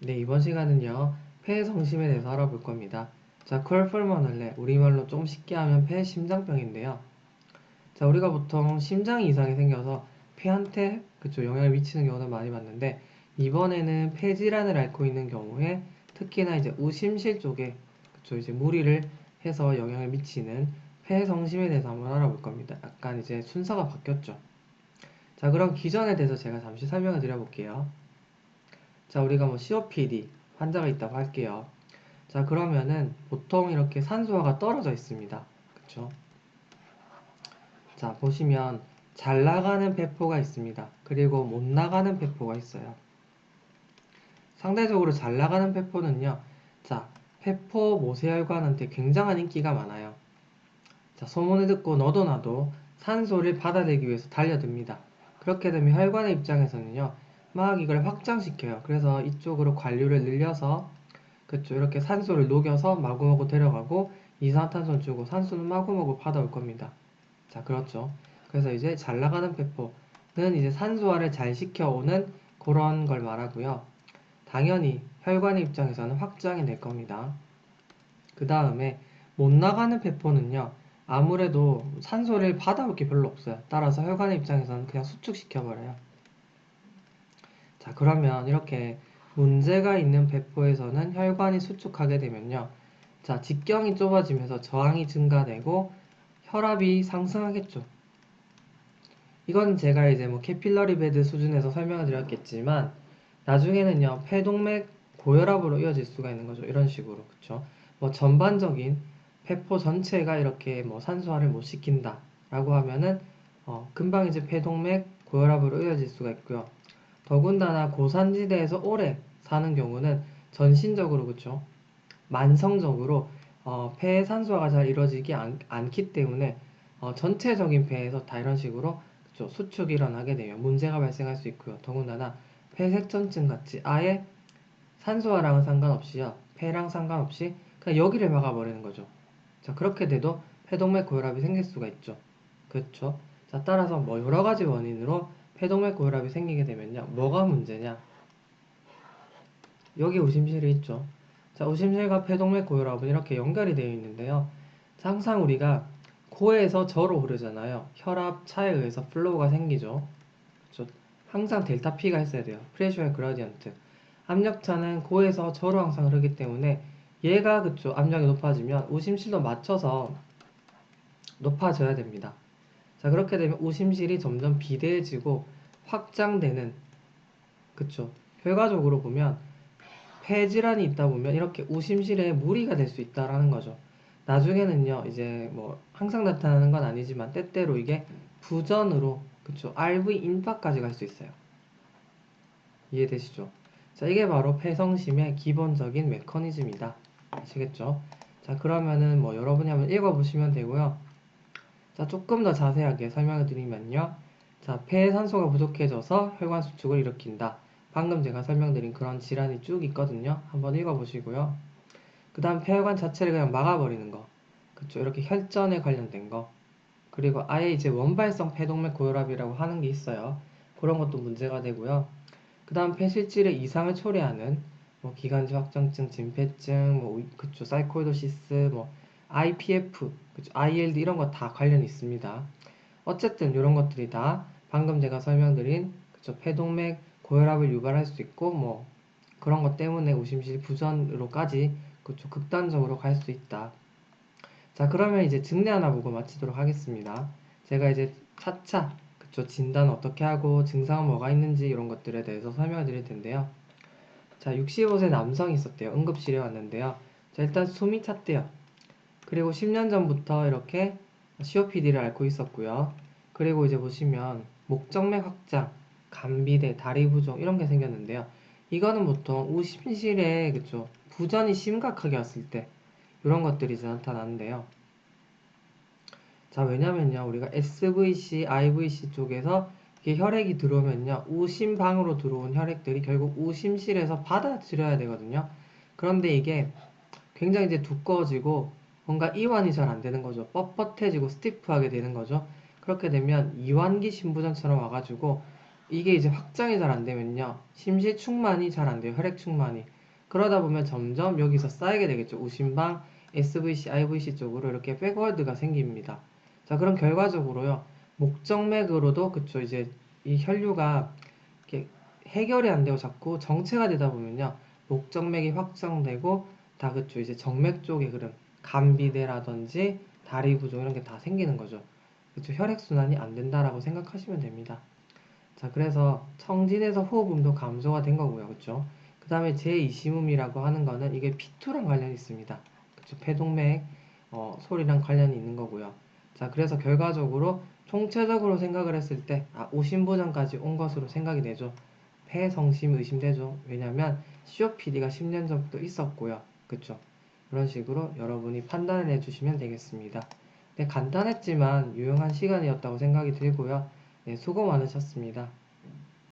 네, 이번 시간은요, 폐성심에 대해서 알아볼 겁니다. 자, 콜풀모널레, 우리말로 좀 쉽게 하면 폐 심장병인데요. 자, 우리가 보통 심장이 이상이 생겨서 폐한테 그쵸 영향을 미치는 경우는 많이 봤는데 이번에는 폐 질환을 앓고 있는 경우에 특히나 이제 우심실 쪽에 그쵸 이제 무리를 해서 영향을 미치는 폐 성심에 대해서 한번 알아볼 겁니다. 약간 이제 순서가 바뀌었죠. 자, 그럼 기전에 대해서 제가 잠시 설명을 드려볼게요. 자, 우리가 뭐 COPD 환자가 있다고 할게요. 자, 그러면은 보통 이렇게 산소화가 떨어져 있습니다. 그쵸? 자, 보시면 잘 나가는 배포가 있습니다. 그리고 못 나가는 배포가 있어요. 상대적으로 잘 나가는 배포는요. 자, 배포 모세혈관한테 굉장한 인기가 많아요. 자, 소문을 듣고 너도 나도 산소를 받아내기 위해서 달려듭니다. 그렇게 되면 혈관의 입장에서는요. 막 이걸 확장시켜요. 그래서 이쪽으로 관류를 늘려서 그쵸 이렇게 산소를 녹여서 마구마구 데려가고 이산화탄소를 주고 산소는 마구마구 받아올 겁니다. 자 그렇죠. 그래서 이제 잘 나가는 배포는 이제 산소화를 잘 시켜오는 그런 걸 말하고요. 당연히 혈관의 입장에서는 확장이 될 겁니다. 그 다음에 못 나가는 배포는요. 아무래도 산소를 받아올 게 별로 없어요. 따라서 혈관의 입장에서는 그냥 수축시켜버려요. 자, 그러면 이렇게 문제가 있는 배포에서는 혈관이 수축하게 되면요. 자, 직경이 좁아지면서 저항이 증가되고 혈압이 상승하겠죠. 이건 제가 이제 뭐 캐필러리 베드 수준에서 설명을 드렸겠지만 나중에는요. 폐동맥 고혈압으로 이어질 수가 있는 거죠. 이런 식으로. 그쵸? 뭐 전반적인 폐포 전체가 이렇게 뭐 산소화를 못 시킨다 라고 하면은 어, 금방 이제 폐동맥 고혈압으로 이어질 수가 있고요. 더군다나 고산지대에서 오래 사는 경우는 전신적으로 그쵸 만성적으로 어, 폐 산소화가 잘 이루어지지 않, 않기 때문에 어, 전체적인 폐에서 다 이런 식으로 그쵸 수축이 일어나게 되면 문제가 발생할 수 있고요. 더군다나 폐색전증 같이 아예 산소화랑은 상관없이요. 폐랑 상관없이 그냥 여기를 막아버리는 거죠. 자 그렇게 돼도 폐동맥 고혈압이 생길 수가 있죠. 그렇죠? 자 따라서 뭐 여러 가지 원인으로 폐동맥 고혈압이 생기게 되면요. 뭐가 문제냐? 여기 우심실이 있죠. 자, 우심실과 폐동맥 고혈압은 이렇게 연결이 되어 있는데요. 자, 항상 우리가 코에서 저로 흐르잖아요. 혈압 차에 의해서 플로우가 생기죠. 그렇죠? 항상 델타 P가 있어야 돼요. 프레셔 의 그라디언트. 압력차는 코에서 저로 항상 흐르기 때문에 얘가 그쵸 압력이 높아지면 우심실도 맞춰서 높아져야 됩니다. 자, 그렇게 되면 우심실이 점점 비대해지고 확장되는, 그쵸. 결과적으로 보면 폐질환이 있다 보면 이렇게 우심실에 무리가 될 수 있다라는 거죠. 나중에는요, 이제 뭐 항상 나타나는 건 아니지만 때때로 이게 부전으로, 그쵸. RV 인파까지 갈 수 있어요. 이해되시죠? 자, 이게 바로 폐성심의 기본적인 메커니즘이다. 아시겠죠? 자, 그러면은 뭐 여러분이 한번 읽어보시면 되고요. 자, 조금 더 자세하게 설명을 드리면요. 자, 폐에 산소가 부족해져서 혈관 수축을 일으킨다. 방금 제가 설명드린 그런 질환이 쭉 있거든요. 한번 읽어보시고요. 그 다음 폐혈관 자체를 그냥 막아버리는 거. 그쵸. 이렇게 혈전에 관련된 거. 그리고 아예 이제 원발성 폐동맥 고혈압이라고 하는 게 있어요. 그런 것도 문제가 되고요. 그 다음 폐실질의 이상을 초래하는 뭐 기관지 확정증, 진폐증, 뭐 그쵸. 사이코이도시스, 뭐 IPF, 그쵸? ILD 이런 거 다 관련이 있습니다. 어쨌든 이런 것들이 다 방금 제가 설명드린 그쵸? 폐동맥 고혈압을 유발할 수 있고 뭐 그런 것 때문에 우심실 부전으로까지 그쵸? 극단적으로 갈 수 있다. 자 그러면 이제 증례 하나 보고 마치도록 하겠습니다. 제가 이제 차차 그쵸? 진단 어떻게 하고 증상은 뭐가 있는지 이런 것들에 대해서 설명을 드릴 텐데요. 자 65세 남성이 있었대요. 응급실에 왔는데요. 자 일단 숨이 찼대요. 그리고 10년 전부터 이렇게 COPD를 앓고 있었고요. 그리고 이제 보시면 목정맥 확장, 감비대, 다리 부종 이런 게 생겼는데요. 이거는 보통 우심실에 그쵸 부전이 심각하게 왔을 때 이런 것들이 나타나는데요. 자 왜냐면요 우리가 SVC, IVC 쪽에서 이게 혈액이 들어오면요 우심방으로 들어온 혈액들이 결국 우심실에서 받아들여야 되거든요. 그런데 이게 굉장히 이제 두꺼워지고 뭔가 이완이 잘 안 되는 거죠. 뻣뻣해지고 스티프하게 되는 거죠. 그렇게 되면 이완기 신부전처럼 와가지고 이게 이제 확장이 잘 안 되면요. 심시 충만이 잘 안 돼요. 혈액 충만이. 그러다 보면 점점 여기서 쌓이게 되겠죠. 우심방, SVC, IVC 쪽으로 이렇게 백월드가 생깁니다. 자, 그럼 결과적으로요. 목정맥으로도 그쵸 이제 이 혈류가 이렇게 해결이 안 되고 자꾸 정체가 되다 보면요. 목정맥이 확장되고 다 그쵸 이제 정맥 쪽의 흐름, 감비대라든지 다리 부종 이런 게 다 생기는 거죠. 그쵸 혈액 순환이 안 된다라고 생각하시면 됩니다. 자, 그래서 청진에서 호흡음도 감소가 된 거고요. 그쵸? 그 다음에 제2심음이라고 하는 거는 이게 P2랑 관련이 있습니다. 그쵸? 폐동맥, 어, 소리랑 관련이 있는 거고요. 자, 그래서 결과적으로 총체적으로 생각을 했을 때, 아, 오심보전까지 온 것으로 생각이 되죠. 폐성심이 의심되죠. 왜냐면 COPD가 10년 전부터 있었고요. 그쵸? 그런 식으로 여러분이 판단을 해주시면 되겠습니다. 네, 간단했지만 유용한 시간이었다고 생각이 들고요. 네, 수고 많으셨습니다.